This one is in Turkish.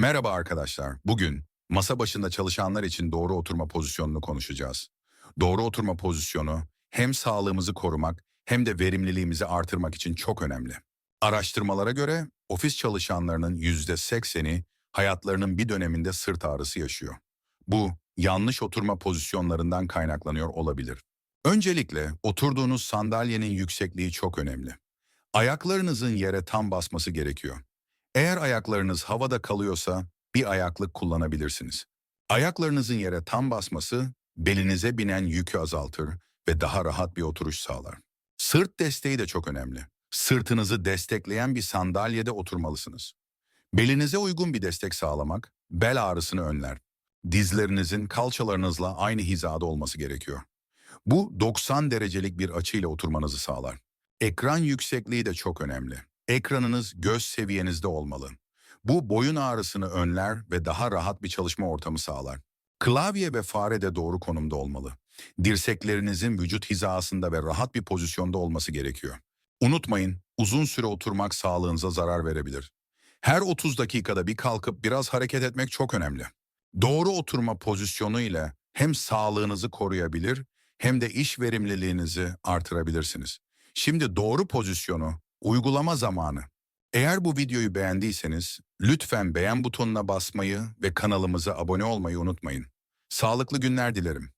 Merhaba arkadaşlar. Bugün masa başında çalışanlar için doğru oturma pozisyonunu konuşacağız. Doğru oturma pozisyonu hem sağlığımızı korumak hem de verimliliğimizi artırmak için çok önemli. Araştırmalara göre ofis çalışanlarının %80'i hayatlarının bir döneminde sırt ağrısı yaşıyor. Bu yanlış oturma pozisyonlarından kaynaklanıyor olabilir. Öncelikle oturduğunuz sandalyenin yüksekliği çok önemli. Ayaklarınızın yere tam basması gerekiyor. Eğer ayaklarınız havada kalıyorsa bir ayaklık kullanabilirsiniz. Ayaklarınızın yere tam basması belinize binen yükü azaltır ve daha rahat bir oturuş sağlar. Sırt desteği de çok önemli. Sırtınızı destekleyen bir sandalyede oturmalısınız. Belinize uygun bir destek sağlamak bel ağrısını önler. Dizlerinizin kalçalarınızla aynı hizada olması gerekiyor. Bu 90 derecelik bir açıyla oturmanızı sağlar. Ekran yüksekliği de çok önemli. Ekranınız göz seviyenizde olmalı. Bu boyun ağrısını önler ve daha rahat bir çalışma ortamı sağlar. Klavye ve fare de doğru konumda olmalı. Dirseklerinizin vücut hizasında ve rahat bir pozisyonda olması gerekiyor. Unutmayın, uzun süre oturmak sağlığınıza zarar verebilir. Her 30 dakikada bir kalkıp biraz hareket etmek çok önemli. Doğru oturma pozisyonu ile hem sağlığınızı koruyabilir hem de iş verimliliğinizi artırabilirsiniz. Şimdi doğru pozisyonu Uygulama zamanı. Eğer bu videoyu beğendiyseniz lütfen beğen butonuna basmayı ve kanalımıza abone olmayı unutmayın. Sağlıklı günler dilerim.